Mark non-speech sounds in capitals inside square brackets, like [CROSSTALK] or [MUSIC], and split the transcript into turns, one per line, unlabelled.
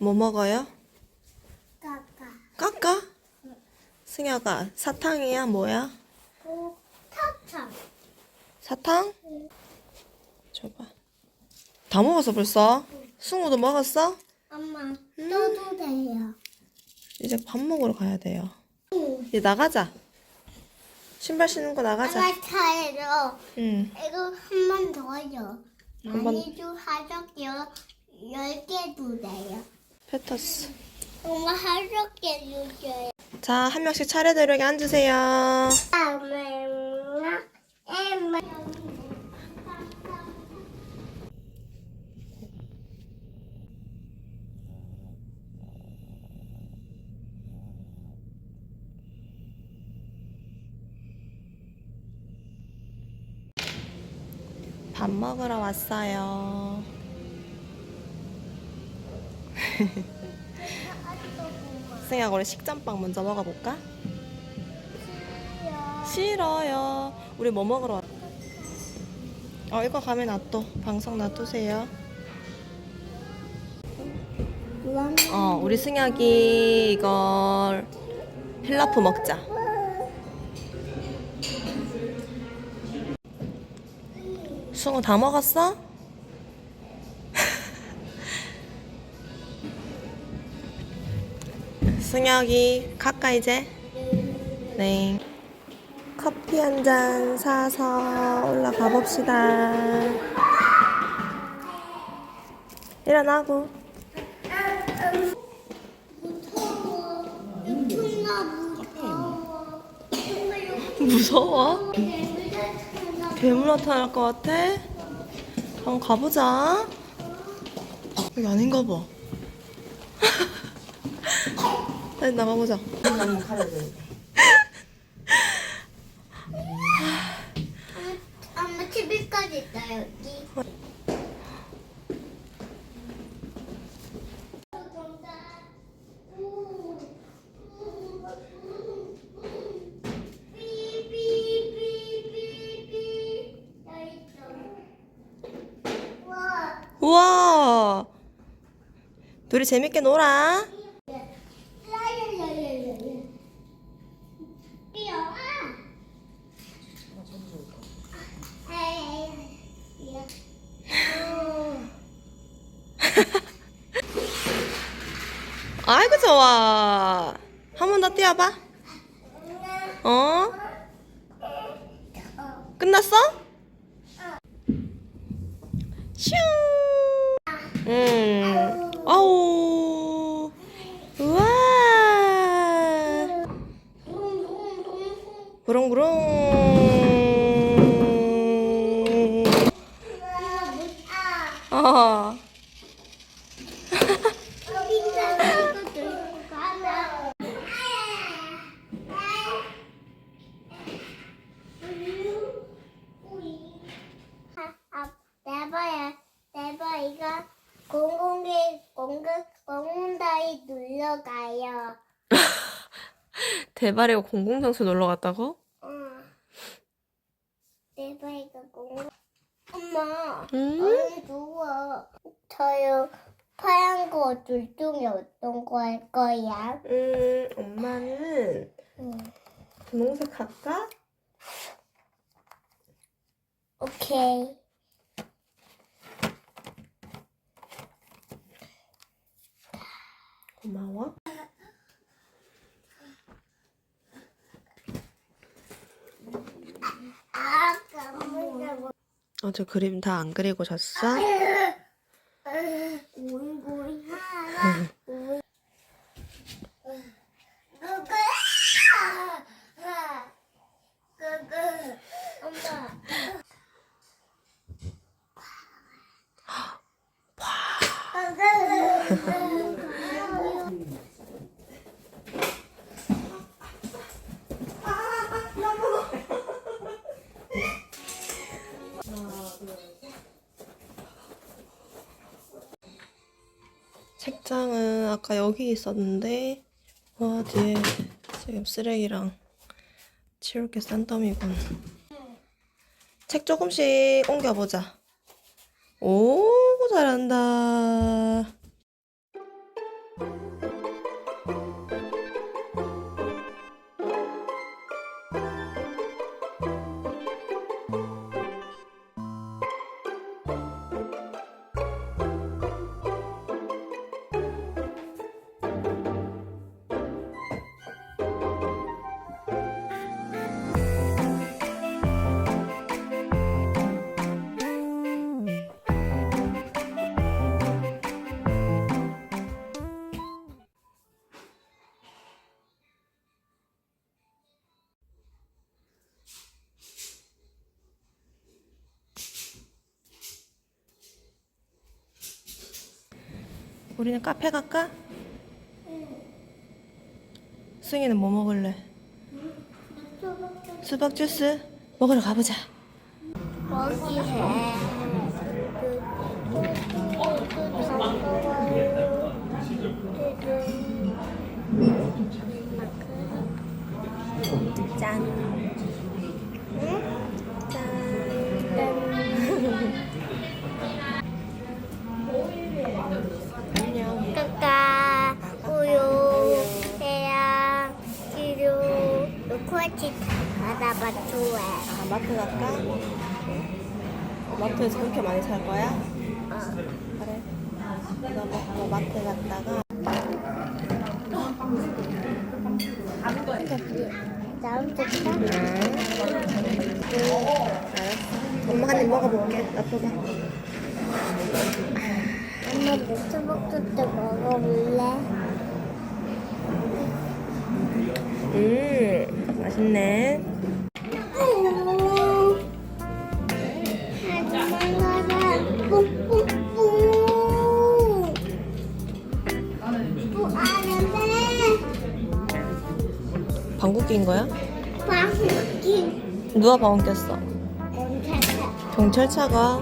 뭐 먹어요?
까까.
깎아? 승혁아, 사탕이야, 뭐야?
오, 타타.
사탕? 줘봐. 다 먹었어, 벌써? 승우도 먹었어?
엄마, 떠도 돼요.
이제 밥 먹으러 가야 돼요. 이제 나가자. 신발 신는 거 나가자.
엄마 차에서
응.
이거 한 번 더요.
한 번-
하셨게요. 열 개도 돼요.
페터스.
엄마 하셨게 주세요.
자, 한 명씩 차례대로 여기 앉으세요.
엄마, 엄마.
밥 먹으러 왔어요. [LAUGHS] 승혁, 우리 식전빵 먼저 먹어볼까? 싫어요. 우리 뭐 먹으러 왔... 어, 이거 가면 놔둬. 방송 놔두세요. 어, 우리 승혁이 이걸 필라프 먹자. 승우 다 먹었어? 승혁이 가까 이제. 네. 커피 한 잔 사서 올라가 봅시다. 일어나고.
무서워.
무서워? 괴물 나타날 것 같아? 한번 가보자. 여기 아닌가 봐. [LAUGHS] 빨리 나가보자.
엄마 TV까지 있다 여기. 와,
우와! 둘이 재밌게 놀아.
라라라라라. 뛰어와. 에이, 야.
아이고, 좋아. 한 번 더 뛰어봐. 어? 끝났어? 슝! 음. 아우. 우와. 부릉부릉. 어.
내봐야 이거 공공개 공공 공문다이 눌러가요. [LAUGHS]
대발이가 공공장소 놀러 갔다고?
응. 이거 공공. 엄마.
응?
얼른 누워. 저요 파란 거 둘 중에 어떤 거 할 거야?
음, 엄마는
응.
분홍색 할까?
오케이.
고마워.
아, 까먹 어.
어제 그림 다 안 그리고 잤어?
엄마. [LAUGHS] [LAUGHS]
아까 여기 있었는데 와 뒤에 지금 쓰레기랑 치울 게 싼더미군. 책 조금씩 옮겨보자. 오 잘한다 우리는 카페 갈까? 승희는 뭐 먹을래? 수박 주스 먹으러 가보자.
거기에
짠.
아,
마트 갈까? 마트에서 그렇게 많이 살 거야?
어.
그래. 이거 먹고 마트 갔다가
다음 주까
알았어. 엄마 한입 먹어볼게. 놔둬봐.
엄마 노트북도 또 먹어볼래?
음, 맛있네. 방구 낀 거야?
방귀
누가 방구 꼈어?
괜찮아
경찰차가